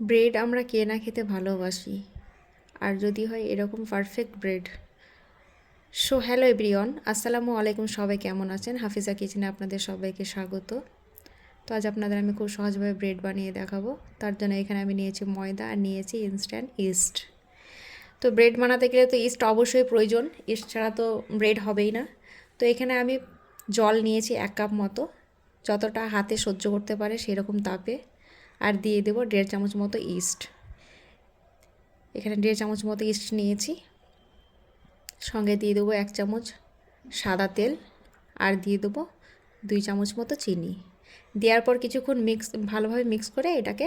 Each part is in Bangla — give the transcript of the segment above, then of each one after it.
ব্রেড আমরা কে না খেতে ভালোবাসি। আর যদি হয় এরকম perfect bread so hello everyone আসসালামু আলাইকুম, সবাই কেমন আছেন? হাফিজা কিচেনে আপনাদের সবাইকে স্বাগত। তো আজ আপনাদের আমি খুব সহজভাবে ব্রেড বানিয়ে দেখাবো। তার জন্য এখানে আমি নিয়েছি ময়দা আর নিয়েছি ইনস্ট্যান্ট ইস্ট তো ব্রেড বানাতে গেলে তো ইস্ট অবশ্যই প্রয়োজন ইস্ট ছাড়া তো ব্রেড হবেই না। তো এখানে আমি জল নিয়েছি এক কাপ মতো। যতটা হাতে সহ্য করতে পারে সেরকম তাপে। আর দিয়ে দেবো দেড় চামচ মতো ইস্ট। এখানে দেড় চামচ মতো ইস্ট নিয়েছি। সঙ্গে দিয়ে দেবো এক চামচ সাদা তেল আর দিয়ে দেবো দুই চামচ মতো চিনি। দেওয়ার পর কিছুক্ষণ মিক্স ভালোভাবে মিক্স করে এটাকে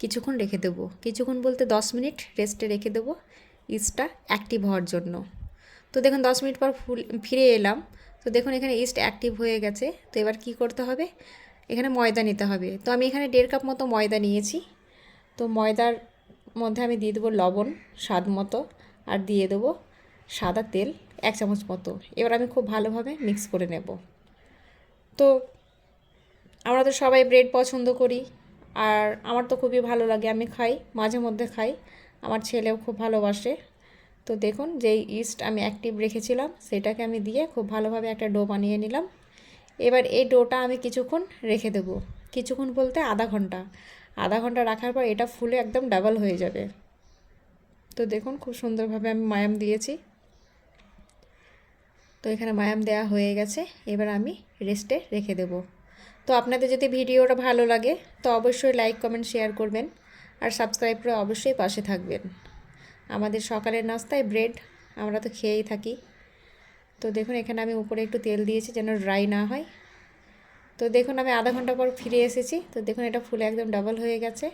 কিছুক্ষণ রেখে দেবো। কিছুক্ষণ বলতে দশ মিনিট রেস্টে রেখে দেবো ইস্টটা অ্যাক্টিভ হওয়ার জন্য। তো দেখুন, দশ মিনিট পর ফুল, ফিরে এলাম। তো দেখুন, এখানে ইস্ট অ্যাক্টিভ হয়ে গেছে। তো এবার কি করতে হবে? এখানে ময়দা নিতে হবে। তো আমি এখানে দেড় কাপ মতো ময়দা নিয়েছি। তো ময়দার মধ্যে আমি দিয়ে দেবো লবণ স্বাদ মতো আর দিয়ে দেবো সাদা তেল এক চামচ মতো। এবার আমি খুব ভালোভাবে মিক্স করে নেব। তো আমরা তো সবাই ব্রেড পছন্দ করি আর আমার তো খুবই ভালো লাগে। আমি খাই, মাঝে মধ্যে খাই। আমার ছেলেও খুব ভালোবাসে। তো দেখুন যেই ইস্ট আমি অ্যাক্টিভ রেখেছিলাম, সেটাকে আমি দিয়ে খুব ভালোভাবে একটা ডো বানিয়ে নিলাম। এবার এই ডোটা আমি কিছুক্ষণ রেখে দেবো। কিছুক্ষণ বলতে আধা ঘণ্টা। আধা ঘণ্টা রাখার পর এটা ফুলে একদম ডাবল হয়ে যাবে। তো দেখুন খুব সুন্দরভাবে আমি মায়াম দিয়েছি। তো এখানে মায়াম দেওয়া হয়ে গেছে। এবার আমি রেস্টে রেখে দেব। তো আপনাদের যদি ভিডিওটা ভালো লাগে, তো অবশ্যই লাইক, কমেন্ট, শেয়ার করবেন। আর সাবস্ক্রাইব করে অবশ্যই পাশে থাকবেন। আমাদের সকালের নাস্তায় ব্রেড, আমরা তো খেয়েই থাকি। তো দেখুন, এখানে আমি উপরে একটু তেল দিয়েছি যেন ড্রাই না হয়। তো দেখুন, আমি আধা ঘণ্টা পর ফিরে এসেছি। তো দেখুন, এটা ফুলে একদম ডাবল হয়ে গেছে।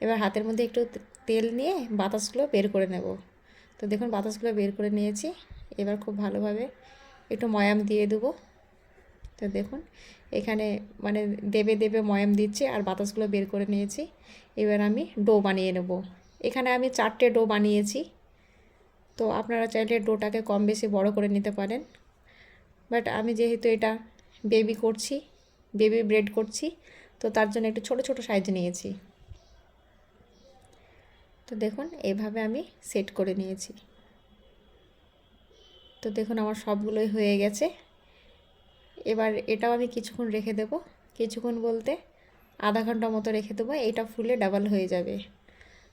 এবার হাতের মধ্যে একটু তেল নিয়ে বাতাসগুলো বের করে নেব। তো দেখুন, বাতাসগুলো বের করে নিয়েছি। এবার খুব ভালোভাবে একটু ময়াম দিয়ে দেবো। তো দেখুন, এখানে মানে দেবে দেবে ময়াম দিচ্ছি আর বাতাসগুলো বের করে নিয়েছি। এবার আমি ডো বানিয়ে নেব। এখানে আমি চারটে ডো বানিয়েছি। তো আপনারা চাইলে ডোটাকে কম বেশি বড় করে নিতে পারেন। বাট আমি যেহেতু এটা বেবি করছি, বেবি ব্রেড করছি, তো তার জন্য একটু ছোট ছোট সাইজ নিয়েছি। তো দেখুন, এভাবে আমি সেট করে নিয়েছি। তো দেখুন, আমার সবগুলোই হয়ে গেছে। এবার এটাও আমি কিছুক্ষণ রেখে দেব। কিছুক্ষণ বলতে আধা ঘণ্টা মতো রেখে দেবো। এটা ফুলে ডাবল হয়ে যাবে।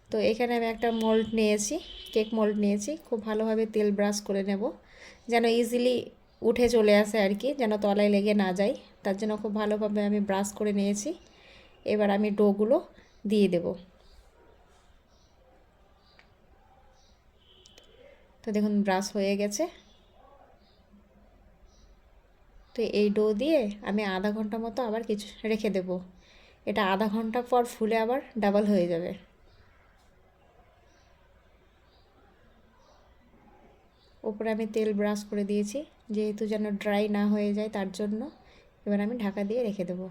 তো এখানে আমি একটা মোল্ড নিয়েছি কেক মোল্ড নিয়েছি। খুব ভালোভাবে তেল ব্রাশ করে নেব, যেন ইজিলি উঠে চলে আসে আর কি, যেন তলায় লেগে না যায়। তার জন্য খুব ভালোভাবে আমি ব্রাশ করে নিয়েছি। এবার আমি ডোগুলো দিয়ে দেব। তো দেখুন ব্রাশ হয়ে গেছে। তো এই ডো দিয়ে আমি আধা ঘণ্টা মতো আবার কিছু রেখে দেব। এটা আধা ঘণ্টা পর ফুলে আবার ডাবল হয়ে যাবে। ওপরে আমি তেল ব্রাশ করে দিয়েছি। যেহেতু যেন ড্রাই না হয়ে যায়, তার জন্য এবার আমি ঢাকা দিয়ে রেখে দেব।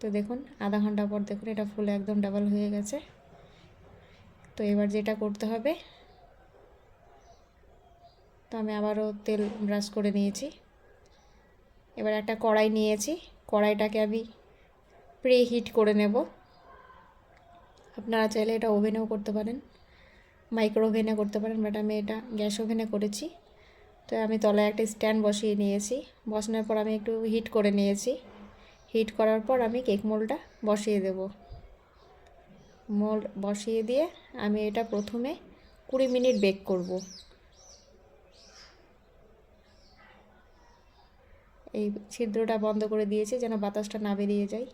তো দেখুন, আধা ঘণ্টা পর দেখুন, এটা ফুল একদম ডাবল হয়ে গেছে। তো এবার যেটা করতে হবে, তো আমি আবারও তেল ব্রাশ করে নিয়েছি। এবার একটা কড়াই নিয়েছি। কড়াইটাকে আমি প্রি হিট করে নেব। আপনারা চাইলে এটা ওভেনেও করতে পারেন। মাইক্রো ওভেনে করতে পারেন, বাট আমি এটা গ্যাস ওভেনে করেছি। তো আমি তলায় একটা স্ট্যান্ড বসিয়ে নিয়েছি। বসানোর পর আমি একটু হিট করে নিয়েছি। হিট করার পর আমি কেক মোলটা বসিয়ে দেব। মোল বসিয়ে দিয়ে আমি এটা প্রথমে কুড়ি মিনিট বেক করব। এই ছিদ্রটা বন্ধ করে দিয়েছি যেন বাতাসটা না বেরিয়ে যায়।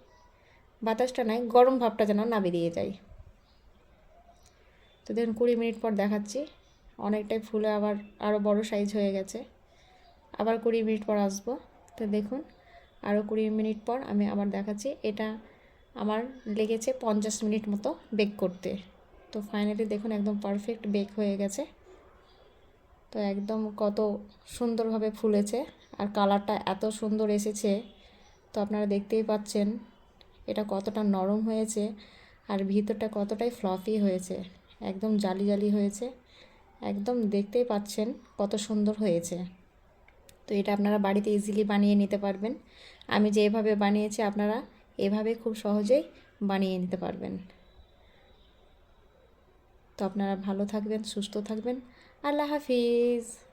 বাতাসটা নয় গরম ভাবটা যেন না বেরিয়ে যায়। তো দেখুন কুড়ি মিনিট পর দেখাচ্ছি। অনেকটাই ফুলে আবার আরও বড় সাইজ হয়ে গেছে। আবার কুড়ি মিনিট পর আসব। তো দেখুন আরও কুড়ি মিনিট পর আমি আবার দেখাচ্ছি। এটা আমার লেগেছে পঞ্চাশ মিনিট মতো বেক করতে। তো ফাইনালি দেখুন একদম পারফেক্ট বেক হয়ে গেছে। তো একদম কত সুন্দরভাবে ফুলেছে আর কালারটা এত সুন্দর এসেছে। তো আপনারা দেখতেই পাচ্ছেন, এটা কতটা নরম হয়েছে আর ভিতরটা কতটাই ফ্লফি হয়েছে। একদম জালি জালি হয়েছে। একদম দেখতেই পাচ্ছেন কত সুন্দর হয়েছে। তো এটা আপনারা বাড়িতে ইজিলি বানিয়ে নিতে পারবেন। আমি যে এভাবে বানিয়েছি আপনারা এভাবে খুব সহজেই বানিয়ে নিতে পারবেন। তো আপনারা ভালো থাকবেন, সুস্থ থাকবেন। আল্লাহ হাফিজ।